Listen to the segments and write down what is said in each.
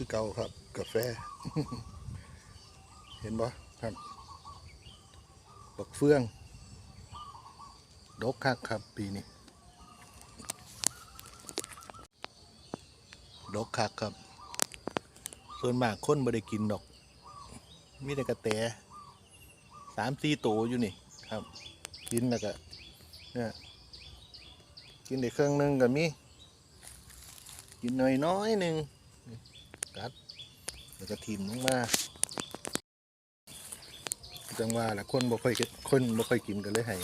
คือเก่าครับ กาแฟ เห็นบ่ครับบักเฟือง ดกคักครับ ปีนี้ดกคักครับ ส่วนมากคนไม่ได้กินดอก มีแต่กระแตสามสี่ตอยู่นี่ครับ กินแล้วก็เนี่ยกินได้เครื่องหนึงก็มี กินน้อยน้อยหนึ่ง กัดแล้วก็ทิมลงมาจังว่าแหละคนบ่ค่อยกินคนบ่ค่อยกินก็เลยให้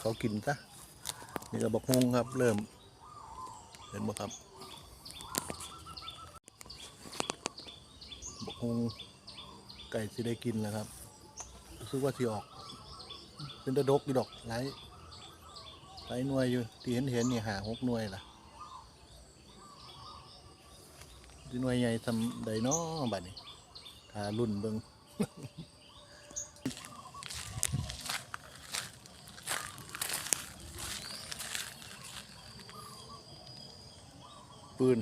เขากินซะนี่ก็บอกฮุงครับ เริ่ม เห็นบ่ครับบอกฮุงไก่สิได้กินแล้วครับรู้สึกว่าที่ออก เป็นตะดกอยู่ดอกหลายหลายหน่วยอยู่ที่เห็นเห็นนี่หาหกหน่วยล่ะ ที่หน่วยใหญ่ทำใดน้อบัดนี้ทารุ่นเบิงปืน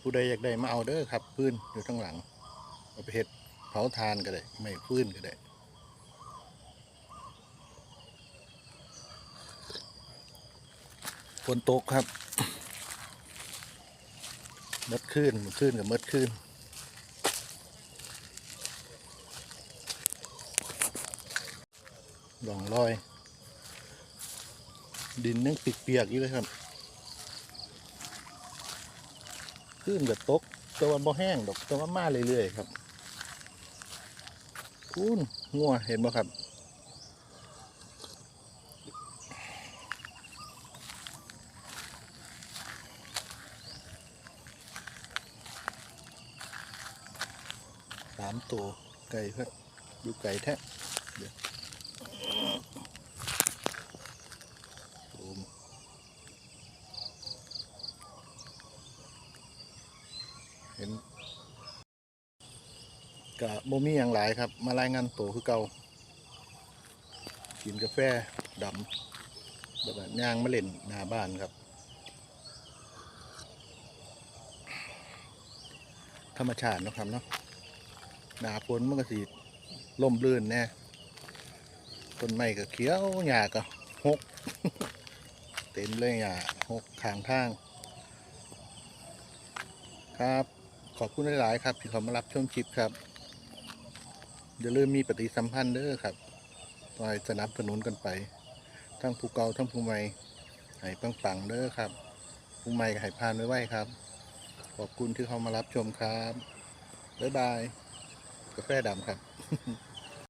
ผู้ใดอยากได้มาเอาเด้อครับ ปืนอยู่ข้างหลัง เอาไปเห็ดเผาทานก็ได้ไม่ฟืนก็ได้ฝนตกครับ มดขึ้นมดขึ้นกับมดขึ้นหลองลอย ดินยังเปียกๆอยู่เลยครับขึ้นกับตกแต่ว่าบ่แห้งดอกแต่ว่ามาเรื่อยๆครับพูนงัวเห็นบ่ครับ สามตัวไก่ครับดูไก่แท้เดี๋ยวซูเห็นกะโมมี่อย่างหลายครับ มารายงานตัวคือเก่ากินกาแฟดำแบบย่างมาเล่นหน้าบ้านครับธรรมชาตินะครับเนาะ หนาฝนมันก็สิล่มลื่นแน่ต้นไม้ก็เขียวหญ้าก็หก เต็มเลยหญ้าหกข้างทาง ครับ ขอบคุณหลาย ๆ ครับ ที่เขามารับชมคลิปครับอย่าลืมมีปฏิสัมพันธ์เด้อครับคอยสนับสนุนกันไป ทั้งผู้เกาทั้งผู้ใหม่ให้ปังๆเด้อครับผู้ใหม่ก็ให้ผ่านไว้ๆครับ ขอบคุณที่เขามารับชมครับ บ๊ายบาย กาแฟดำครับ